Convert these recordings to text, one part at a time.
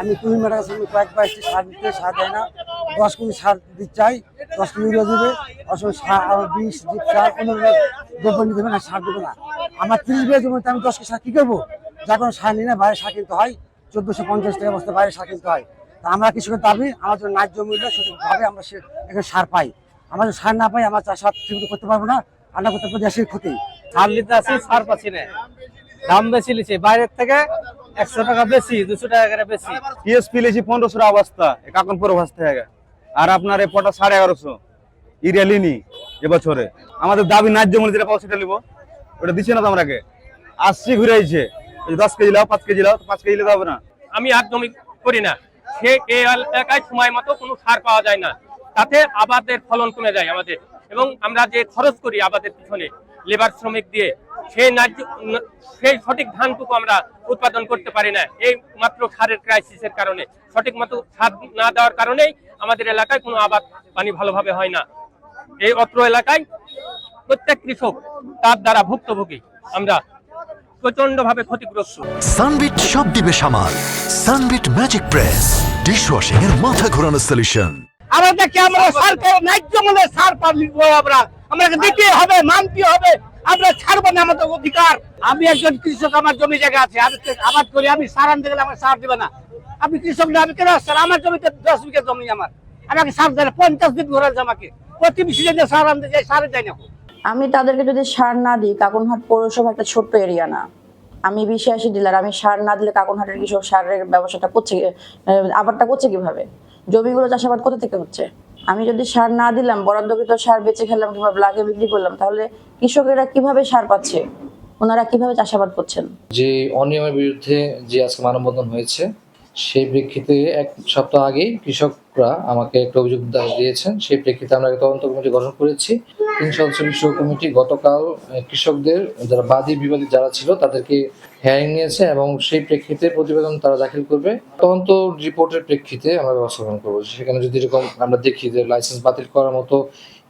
আমি কুড়ি ম্যাডামের সঙ্গে কয়েক বাইশটি সার দিতে, সার দেয় না। দশ কুড়ি সার দিতে চাই, দশ কুড়ি ইউরিয়া দেবে। অসম বিশ সার, পনেরো দ্রব্য দেবে না, সার দেবে না। আমার তিরিশ বিঘা জমিতে আমি দশ সার কী করব? যা কোনো সার নিয়ে না, বাইরে সার কিনতে হয়। চোদ্দোশো পঞ্চাশ টাকা বস্তা বাইরে সার কিনতে হয়। তা আমরা কৃষকের দাবি, আমার জন্য ন্যায্য মূল্য, সঠিকভাবে আমরা সে এখানে সার পাই। আমরা সার না পাই, আমরা চাষাবাদ করতে পারব না। রান্না করতে পারব দেশের ক্ষতি। সার নিতে আসি সার পাচ্ছি না। দাম বেশি লিছে বাইরের থেকে একশো টাকা বেশি দুশো টাকা করে বেশি। লিছি পনেরোশো অবস্থা কাকনপুর অবস্থা থেকে আর আপনার এই পটা সাড়ে এগারোশো ইরিয়া লিনি এবছরে। আমাদের দাবি ন্যায্য মূল্য যেটা পাবো সেটা নিবো। ওটা দিচ্ছে না তো আমরাকে আসছি ঘুরে আইছে। দশ কেজি লাও পাঁচ কেজি লাও পাঁচ কেজি নিতে হবে না। আমি একদমই করি না। সে এই এলাকায় সময় মতো কোনো সার পাওয়া যায় না। তাতে আবাদের ফলন কমে যায় আমাদের। এবং আমরা যে খরচ করি আবাদের পিছনে লেবার শ্রমিক দিয়ে সেই ন্যায্য সেই সঠিক ধানটুকু আমরা উৎপাদন করতে পারি না। এই মাত্র সারের ক্রাইসিসের কারণে। সঠিক মতো সার না দেওয়ার কারণেই আমাদের এলাকায় কোনো আবাদ পানি ভালোভাবে হয় না। এই অত্র এলাকায় প্রত্যেক কৃষক তার দ্বারা ভুক্তভোগী। আমরা প্রচণ্ড ভাবে ক্ষতিগ্রস্ত। সানবিট সব দিবে সামাল। Sunbit magic press. ডিশওয়াশিং এর মাথা ঘোরানো সলিউশন আমাদেরকে আমরা সার ন্যায্য মূল্যে সার পাবো আমরা। আমাকে দিতে হবে, মানতে হবে। আমরা ছাড়বো না আমাদের অধিকার। আমি একজন কৃষক, আমার জমি জায়গা আছে। আমি আবাদ করি, আমি সার আনতে গেলে আমার সার দিবে না। আমি কৃষক না, আমি কেন স্যার আমার জমিতে দশ বিঘা জমি আমার। আমাকে সার দেয় পঞ্চাশ দিন ঘোরা আমাকে। প্রতিবেশী যে সার আনতে যাই, সারে যায় না। আমি তাদেরকে যদি সার না দিই, কাকনহাট পৌরসভা একটা ছোট্ট এরিয়া না। আমি বিশ্বাসী ডিলার, আমি সার না দিলে কাকনহাটের কৃষক সারের ব্যবসাটা করছে আবারটা করছে কীভাবে? জমিগুলো চাষাবাদ কোথা থেকে হচ্ছে? আমি যদি সার না দিলাম, বরাদ্দকৃত সার বেঁচে খেলাম, কিংবা ব্লাকে বিক্রি করলাম, তাহলে কৃষকেরা কীভাবে সার পাচ্ছে? ওনারা কীভাবে চাষাবাদ করছেন? যে অনিয়মের বিরুদ্ধে যে আজকে মানববন্ধন হয়েছে, সেই প্রেক্ষিতে এক সপ্তাহ আগেই কৃষকরা আমাকে একটা অভিযোগ দিয়েছেন। সেই প্রেক্ষিতে আমরা তদন্ত কমিটি গঠন করেছি। তিন সদস্য কমিটি গতকাল কৃষকদের, যারা বাদী বিবাদী যারা ছিল, তাদেরকে হেয়ারিং নিয়েছে এবং সেই প্রেক্ষিতে প্রতিবেদন তারা দাখিল করবে। তদন্ত রিপোর্টের প্রেক্ষিতে আমরা ব্যবস্থা গ্রহণ করব। সেখানে যদি এরকম আমরা দেখি যে লাইসেন্স বাতিল করার মতো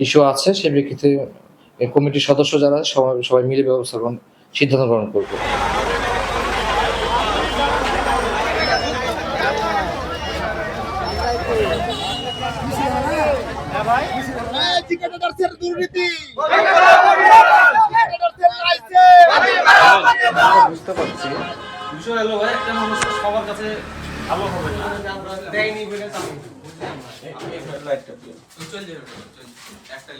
ইস্যু আছে, সেই প্রেক্ষিতে কমিটির সদস্য যারা সবাই সবাই মিলে ব্যবস্থা গ্রহণ, সিদ্ধান্ত গ্রহণ করবে। বুঝতে পারছি। বিষয় হলো ভাই একটা মানুষ সবার কাছে ভালো হবে না। দেয়নি বলে তো আমি লাইটটা দিয়ে। চল যাবে চল একটা